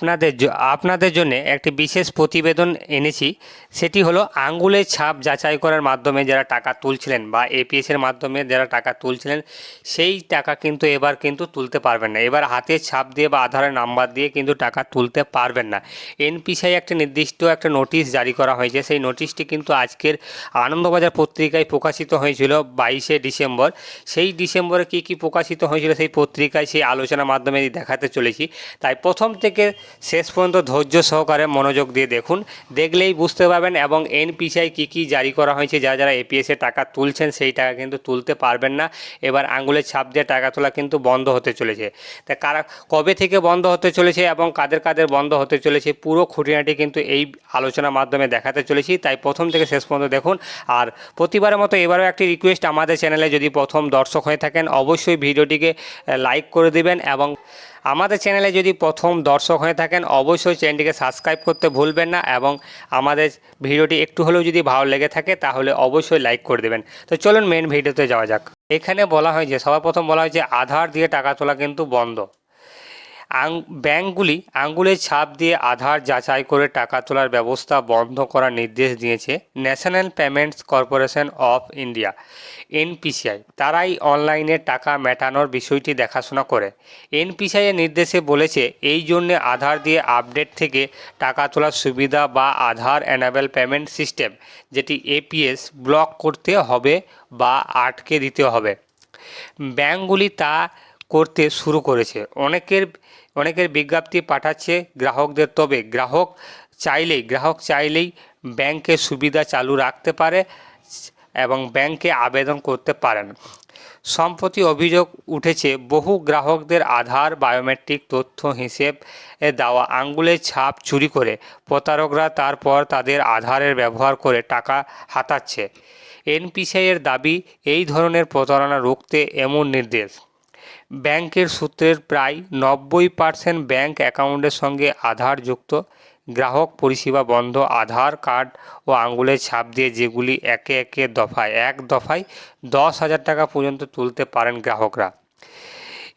আপনাদের আপনাদের জন্য একটি বিশেষ প্রতিবেদন এনেছি। সেটি হলো আঙ্গুলের ছাপ যাচাই করার মাধ্যমে যারা টাকা তুলছিলেন বা এপিএস এর মাধ্যমে যারা টাকা তুলছিলেন, সেই টাকা কিন্তু এবার কিন্তু তুলতে পারবেন না। এবার হাতের ছাপ দিয়ে বা আধারের নাম্বার দিয়ে কিন্তু টাকা তুলতে পারবেন না। এনপিসিআই একটা নির্দিষ্ট একটা নোটিশ জারি করা হয়েছে। সেই নোটিশটি কিন্তু আজকের আনন্দবাজার পত্রিকায় প্রকাশিত হয়েছিল বাইশে ডিসেম্বর। সেই ডিসেম্বরে কি কি প্রকাশিত হয়েছিল সেই পত্রিকায় সেই আলোচনার মাধ্যমে দেখাতে চলেছি। তাই প্রথম থেকে শেষ পর্যন্ত ধৈর্য সহকারে মনোযোগ দিয়ে দেখুন। দেখলেই বুঝতে পারবেন এবং এনপিসিআই কী কী জারি করা হয়েছে, যারা যারা এপিএসে টাকা তুলছেন সেই টাকা কিন্তু তুলতে পারবেন না। এবার আঙুলের ছাপ দিয়ে টাকা তোলা কিন্তু বন্ধ হতে চলেছে। তা কারা, কবে থেকে বন্ধ হতে চলেছে এবং কাদের কাদের বন্ধ হতে চলেছে, পুরো খুঁটিনাটি কিন্তু এই আলোচনার মাধ্যমে দেখাতে চলেছি। তাই প্রথম থেকে শেষ পর্যন্ত দেখুন। আর প্রতিবারের মতো এবারও একটি রিকোয়েস্ট আমাদের চ্যানেলে যদি প্রথম দর্শক হয়ে থাকেন, অবশ্যই ভিডিওটিকে লাইক করে দিবেন এবং আমাদের চ্যানেলে যদি প্রথম দর্শক হয়ে থাকেন, অবশ্যই চ্যানেলটিকে সাবস্ক্রাইব করতে ভুলবেন না এবং আমাদের ভিডিওটি একটু হলেও যদি ভালো লেগে থাকে, তাহলে অবশ্যই লাইক করে দেবেন। তো চলুন মেন ভিডিওতে যাওয়া যাক। এখানে বলা হয়েছে সবার প্রথম বলা হয় যে, আধার দিয়ে টাকা তোলা কিন্তু বন্ধ। ব্যাংকগুলি আঙ্গুলের ছাপ দিয়ে আধার যাচাই করে টাকা তোলার ব্যবস্থা বন্ধ করার নির্দেশ দিয়েছে National Payments Corporation of India, NPCI. তারাই অনলাইনে টাকা মেটানোর বিষয়টি দেখাশোনা করে। এনপিসিআইয়ের নির্দেশে বলেছে, এই জন্যে আধার দিয়ে আপডেট থেকে টাকা তোলার সুবিধা বা আধার অ্যানাবেল পেমেন্ট সিস্টেম, যেটি এপিএস, ব্লক করতে হবে বা আটকে দিতে হবে। ব্যাংকগুলি তা করতে শুরু করেছে। অনেকের অনেকের বিজ্ঞপ্তি পাঠাচ্ছে গ্রাহকদের, তবে গ্রাহক চাইলেই গ্রাহক চাইলেই ব্যাংকের সুবিধা চালু রাখতে পারে এবং ব্যাংকে আবেদন করতে পারেন। সম্প্রতি অভিযোগ উঠেছে, বহু গ্রাহকদের আধার, বায়োমেট্রিক তথ্য, হিসেব দেওয়া আঙ্গুলের ছাপ চুরি করে প্রতারকরা তারপর তাদের আধারের ব্যবহার করে টাকা হাতাচ্ছে। এনপিসিআই এর দাবি, এই ধরনের প্রতারণা রুখতে এমন নির্দেশ। ব্যাংকের সূত্রের প্রায় নব্বই পার্সেন্ট ব্যাংক অ্যাকাউন্টের সঙ্গে আধার যুক্ত গ্রাহক পরিষেবা বন্ধ, আধার কার্ড ও আঙুলের ছাপ দিয়ে যেগুলি একে একে দফায়, এক দফায় দশ হাজার টাকা পর্যন্ত তুলতে পারেন গ্রাহকরা।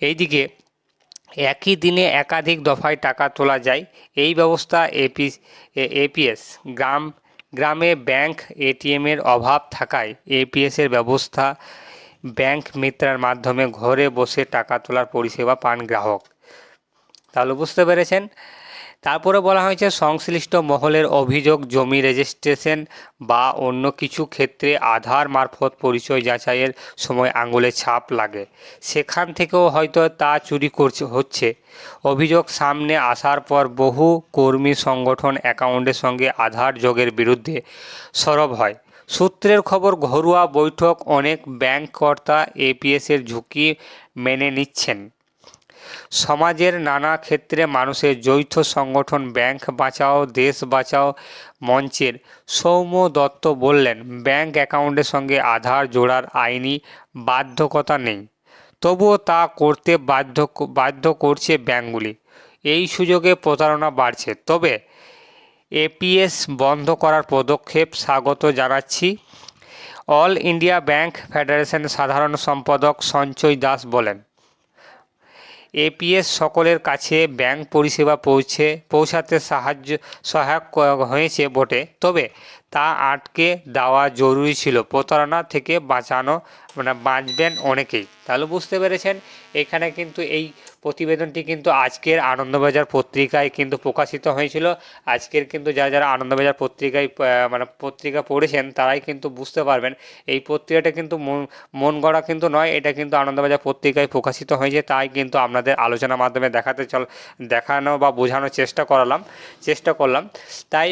এইদিকে একই দিনে একাধিক দফায় টাকা তোলা যায়। এই ব্যবস্থা এপি, এপিএস, গ্রাম, গ্রামে ব্যাংক এটিএমের অভাব থাকায় এপিএসের ব্যবস্থা ব্যাংক মিত্রার মাধ্যমে ঘরে বসে টাকা তোলার পরিষেবা পান গ্রাহক। তাহলে বুঝতে পেরেছেন? তারপরে বলা হয়েছে, সংশ্লিষ্ট মহলের অভিযোগ, জমি রেজিস্ট্রেশন বা অন্য কিছু ক্ষেত্রে আধার মারফত পরিচয় যাচাইয়ের সময় আঙুলে ছাপ লাগে। সেখান থেকেও হয়তো তা চুরি করছে, হচ্ছে। অভিযোগ সামনে আসার পর বহু কর্মী সংগঠন অ্যাকাউন্টের সঙ্গে আধার যোগের বিরুদ্ধে সরব হয়। সূত্রের খবর, ঘরোয়া বৈঠক অনেক ব্যাংক কর্তা এপিএসের ঝুঁকি মেনে নিচ্ছেন। সমাজের নানা ক্ষেত্রে মানুষের যৌথ সংগঠন ব্যাংক বাঁচাও, দেশ বাঁচাও মঞ্চের সৌম্য দত্ত বললেন, ব্যাংক অ্যাকাউন্টের সঙ্গে আধার জোড়ার আইনি বাধ্যকতা নেই। তবুও তা করতে বাধ্য বাধ্য করছে ব্যাংকগুলি। এই সুযোগে প্রতারণা বাড়ছে। তবে এপিএস বন্ধ করার পদক্ষেপ স্বাগত জানাচ্ছি। অল ইন্ডিয়া ব্যাংক ফেডারেশন সাধারণ সম্পাদক সঞ্চয় দাস বলেন, এপিএস সকলের কাছে ব্যাংক পরিষেবা পৌঁছে, পৌঁছাতে সাহায্য, সহায়ক হয়েছে বটে। তবে তা আটকে দেওয়া জরুরি ছিল। প্রতারণা থেকে বাঁচানো মানে বাঁচবেন অনেকেই। তাহলে বুঝতে পেরেছেন, এখানে কিন্তু এই প্রতিবেদনটি কিন্তু আজকের আনন্দবাজার পত্রিকায় কিন্তু প্রকাশিত হয়েছিল। আজকের কিন্তু যারা যারা আনন্দবাজার পত্রিকায় মানে পত্রিকা পড়েছেন, তারাই কিন্তু বুঝতে পারবেন। এই পত্রিকাটা কিন্তু মন গড়া কিন্তু নয়, এটা কিন্তু আনন্দবাজার পত্রিকায় প্রকাশিত হয়েছে, তাই কিন্তু আপনাদের আলোচনার মাধ্যমে দেখাতে চল, দেখানো বা বোঝানোর চেষ্টা করালাম, চেষ্টা করলাম। তাই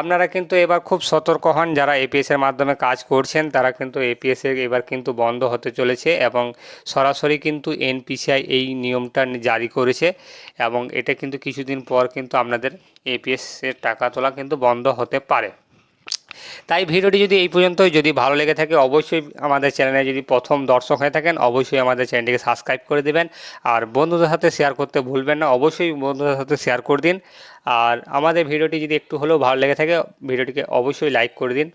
আপনারা কিন্তু এবার খুব সতর্ক হন যারা এপিএসের মাধ্যমে কাজ করছেন, তারা কিন্তু এপিএসের এবার কিন্তু বন্ধ হতে চলেছে এবং সরাসরি কিন্তু এনপিসিআই এই নিয়মটা জারি করেছে এবং এটা কিন্তু কিছুদিন পর কিন্তু আপনাদের এপিএসের টাকা তোলা কিন্তু বন্ধ হতে পারে। তাই ভিডিওটি যদি এই পর্যন্তই যদি ভালো লেগে থাকে, অবশ্যই আমাদের চ্যানেলে যদি প্রথম দর্শক হয়ে থাকেন, অবশ্যই আমাদের চ্যানেলটিকে সাবস্ক্রাইব করে দেবেন। আর বন্ধুদের সাথে শেয়ার করতে ভুলবেন না, অবশ্যই বন্ধুদের সাথে শেয়ার করে দিন। আর আমাদের ভিডিওটি যদি একটু হলেও ভালো লেগে থাকে, ভিডিওটিকে অবশ্যই লাইক করে দিন।